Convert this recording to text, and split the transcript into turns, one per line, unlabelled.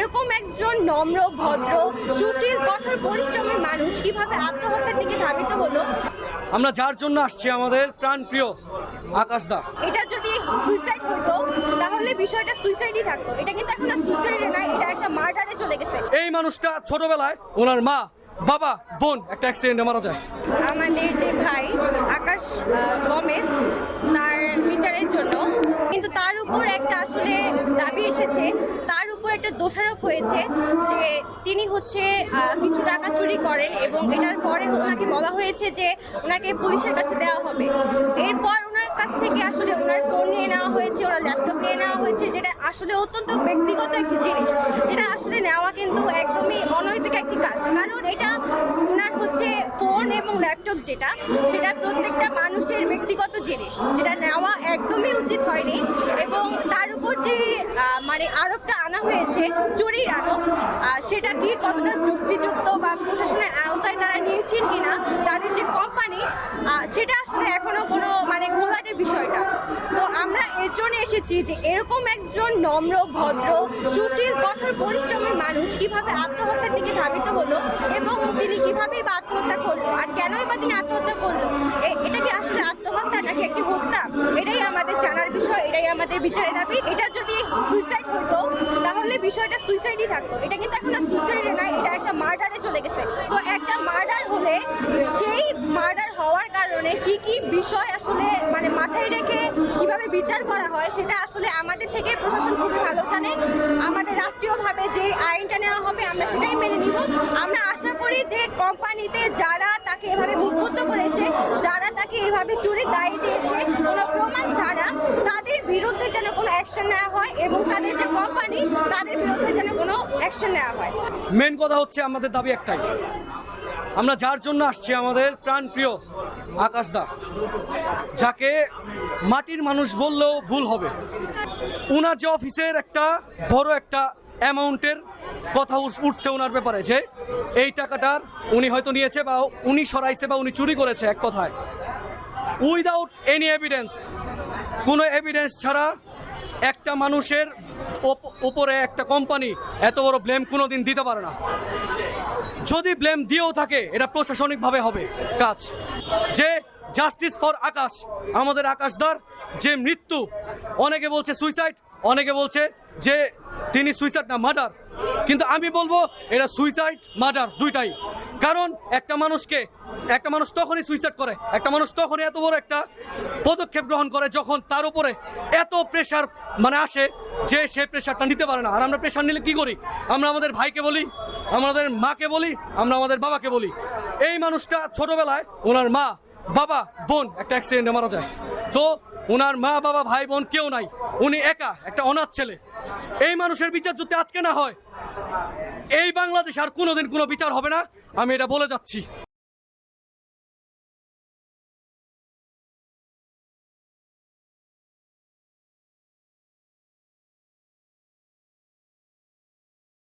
এরকম একজন নম্র ভদ্র সুশীল কঠোর পরিশ্রমী মানুষ কীভাবে আত্মহত্যার দিকে ধাবিত হলো?
আমরা যার জন্য আসছি আমাদের প্রাণপ্রিয় আকাশদা।
এটা যদি সুইসাইড হতো তাহলে বিষয়টা সুইসাইডই থাকতো। এটা কিন্তু এখন আর সুইসাইডে না এটা একটা মার্ডারে চলে গেছে।
এই মানুষটা ছোটবেলায় ওনার মা বাবা বোন একটা অ্যাক্সিডেন্টে মারা যায়।
আমাদের যে ভাই আকাশ গমেজ তার বিচারের জন্য। কিন্তু তার উপর একটা আসলে দাবি এসেছে তার একটা দোষারোপ হয়েছে যে তিনি হচ্ছে কিছু টাকা চুরি করেন এবং এটার পরে ওনাকে বলা হয়েছে যে ওনাকে পুলিশের কাছে দেওয়া হবে। এরপর ওনার কাছ থেকে আসলে ওনার ফোন নিয়ে নেওয়া হয়েছে, ওনার ল্যাপটপ নিয়ে নেওয়া হয়েছে, যেটা আসলে অত্যন্ত ব্যক্তিগত একটি জিনিস। যেটা আসলে নেওয়া কিন্তু একদমই অনৈতিক একটি কাজ। কারণ এটা ওনার হচ্ছে ফোন এবং ল্যাপটপ যেটা, সেটা প্রত্যেকটা মানুষের ব্যক্তিগত জিনিস। যেটা নেওয়া একদমই উচিত হয়নি এবং যে মানে আরোপটা আনা হয়েছে চুরির আরোপ সেটা কি কতটা যুক্তিযুক্ত বা প্রশাসনের আওতায় তারা নিয়েছেন কিনা, তাদের যে কোম্পানি সেটা আসলে এখনও কোনো মানে ঘোলাটে বিষয়টা। তো আমরা এর জন্য এসেছি যে এরকম একজন নম্র, ভদ্র, সুশীল, কঠোর, পরিশ্রমী মানুষ কীভাবে আত্মহত্যার দিকে ধাবিত হলো এবং তিনি কিভাবেই বা আত্মহত্যা করল, আর কেনই বা তিনি আত্মহত্যা করল এটা কি আসলে নাকি একটি হত্যা? এটাই আমাদের জানার বিষয়, এটাই আমাদের বিচারে দাবি। এটা যদি সুইসাইড হতো, তাহলে বিষয়টা সুইসাইডই থাকতো। এটা কিন্তু এখন সুইসাইডে না এটা একটা মার্ডারে চলে গেছে। তো একটা মার্ডার হলে সেই মার্ডার হওয়ার কারণে কি কি বিষয় আসলে মানে মাথায় রেখে কীভাবে বিচার করা হয়, সেটা আসলে আমাদের থেকে প্রশাসন খুবই ভালো জানে। আমাদের রাষ্ট্রীয়ভাবে যে আইনটা নেওয়া হবে, আমরা সেটাই মেনে নিব। আমরা আশা করি যে কোম্পানিতে যারা তাকে এভাবে উদ্বুদ্ধ করেছে, যারা তাকে এভাবে চুরির দায়ী দিয়েছে। কোনো প্রমাণ ছাড়া তাদের বিরুদ্ধে যেন কোনো অ্যাকশন নেওয়া হয় এবং তাদের যে কোম্পানি তাদের বিরুদ্ধে যেন কোনো অ্যাকশন নেওয়া হয়।
মেন কথা হচ্ছে আমাদের দাবি একটাই। আমরা যার জন্য আসছি আমাদের প্রাণ প্রাণপ্রিয় আকাশদা, যাকে মাটির মানুষ বললেও ভুল হবে। উনার যে অফিসের একটা বড় একটা অ্যামাউন্টের কথা উঠ- উঠছে ওনার ব্যাপারে যে, এই টাকাটার উনি হয়তো নিয়েছে বা উনি সরাইছে বা উনি চুরি করেছে এক কথায়। উইদাউট এনি এভিডেন্স কোনো এভিডেন্স ছাড়া একটা মানুষের ওপ- উপরে একটা কোম্পানি এত বড় ব্লেম কোনো দিন দিতে পারে না। যদি ব্লেম দিয়েও থাকে, এটা প্রশাসনিকভাবে হবে। কাজ। যে জাস্টিস ফর আকাশ, আমাদের আকাশদার যে মৃত্যু, অনেকে বলছে সুইসাইড অনেকে বলছে যে তিনি সুইসাইড না মার্ডার কিন্তু আমি বলব, এটা সুইসাইড মার্ডার দুইটাই। কারণ একটা মানুষকে, একটা মানুষ তখনই সুইসাইড করে, একটা মানুষ তখনই এত বড় একটা পদক্ষেপ গ্রহণ করে যখন তার উপরে এত প্রেশার মানে আসে যে সে প্রেশারটা নিতে পারে না। আর আমরা প্রেশার নিলে কি করি? আমরা আমাদের ভাইকে বলি, আমাদের মাকে বলি, আমরা আমাদের বাবাকে বলি। এই মানুষটা ছোটবেলায় ওনার মা, বাবা, বোন একটা অ্যাক্সিডেন্টে মারা যায়। তো ওনার মা, বাবা, ভাই, বোন কেউ নাই। উনি একা, একটা অনাথ ছেলে। এই মানুষের বিচার যদি আজকে না হয় এই বাংলাদেশ আর কোনোদিন কোনো বিচার হবে না। আমি এটা বলে যাচ্ছি।